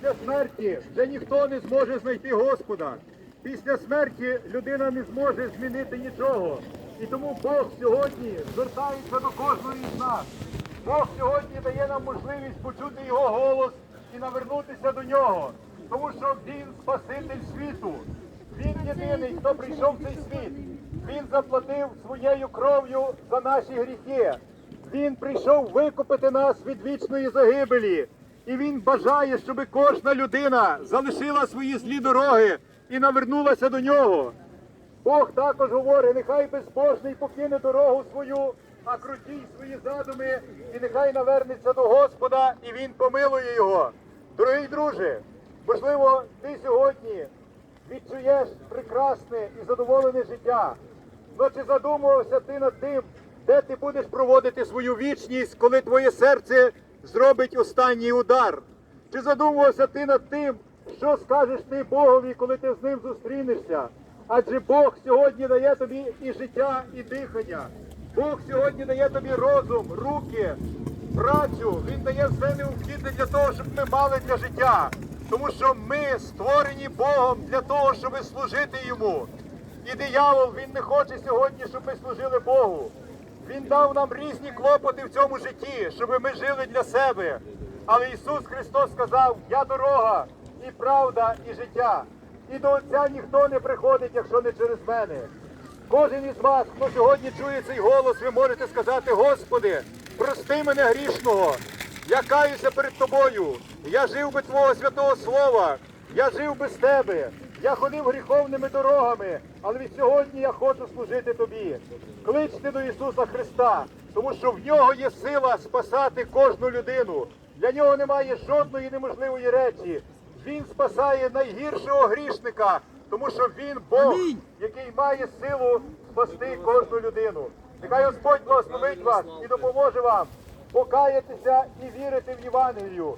після смерті вже ніхто не зможе знайти Господа. Після смерті людина не зможе змінити нічого. І тому Бог сьогодні звертається до кожного із нас. Бог сьогодні дає нам можливість почути його голос і навернутися до нього. Тому що він Спаситель світу. Він єдиний, хто прийшов в цей світ. Він заплатив своєю кров'ю за наші гріхи. Він прийшов викупити нас від вічної загибелі. І він бажає, щоб кожна людина залишила свої злі дороги і навернулася до нього. Бог також говорить, нехай безбожний покине дорогу свою, а крутій свої задуми, і нехай навернеться до Господа, і він помилує його. Дорогий друже, можливо, ти сьогодні відчуєш прекрасне і задоволене життя. Ну чи задумувався ти над тим, де ти будеш проводити свою вічність, коли твоє серце зробить останній удар? Чи задумувався ти над тим, що скажеш ти Богові, коли ти з ним зустрінешся? Адже Бог сьогодні дає тобі і життя, і дихання. Бог сьогодні дає тобі розум, руки, працю. Він дає все необхідне для того, щоб ми мали для життя. Тому що ми створені Богом для того, щоб служити йому. І диявол він не хоче сьогодні, щоб ми служили Богу. Він дав нам різні клопоти в цьому житті, щоб ми жили для себе. Але Ісус Христос сказав: Я дорога, і правда, і життя. І до Отця ніхто не приходить, якщо не через мене. Кожен із вас, хто сьогодні чує цей голос, ви можете сказати, Господи, прости мене грішного. Я каюся перед тобою. Я жив би Твого святого Слова. Я жив без тебе. Я ходив гріховними дорогами, але від сьогодні я хочу служити тобі. Кличте до Ісуса Христа, тому що в нього є сила спасати кожну людину. Для нього немає жодної неможливої речі. Він спасає найгіршого грішника, тому що він Бог, який має силу спасти кожну людину. Нехай Господь благословить вас і допоможе вам покаятися і вірити в Євангелію.